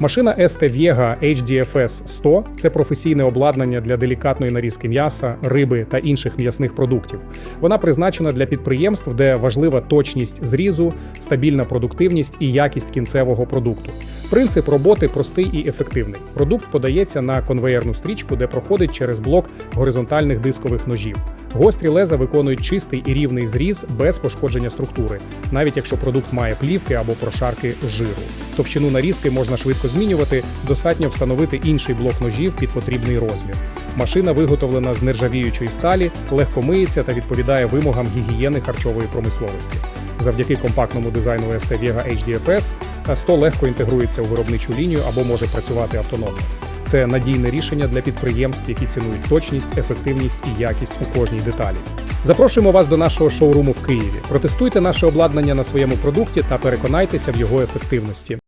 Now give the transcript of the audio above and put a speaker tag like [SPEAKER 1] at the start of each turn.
[SPEAKER 1] Машина ST Viega HDFS 100 – це професійне обладнання для делікатної нарізки м'яса, риби та інших м'ясних продуктів. Вона призначена для підприємств, де важлива точність зрізу, стабільна продуктивність і якість кінцевого продукту. Принцип роботи простий і ефективний. Продукт подається на конвеєрну стрічку, де проходить через блок горизонтальних дискових ножів. Гострі леза виконують чистий і рівний зріз без пошкодження структури, навіть якщо продукт має плівки або прошарки жиру. Товщину нарізки можна швидко змінювати, достатньо встановити інший блок ножів під потрібний розмір. Машина виготовлена з нержавіючої сталі, легко миється та відповідає вимогам гігієни харчової промисловості. Завдяки компактному дизайну ST Vega HDFS Та-100 легко інтегрується у виробничу лінію або може працювати автономно. Це надійне рішення для підприємств, які цінують точність, ефективність і якість у кожній деталі. Запрошуємо вас до нашого шоуруму в Києві. Протестуйте наше обладнання на своєму продукті та переконайтеся в його ефективності.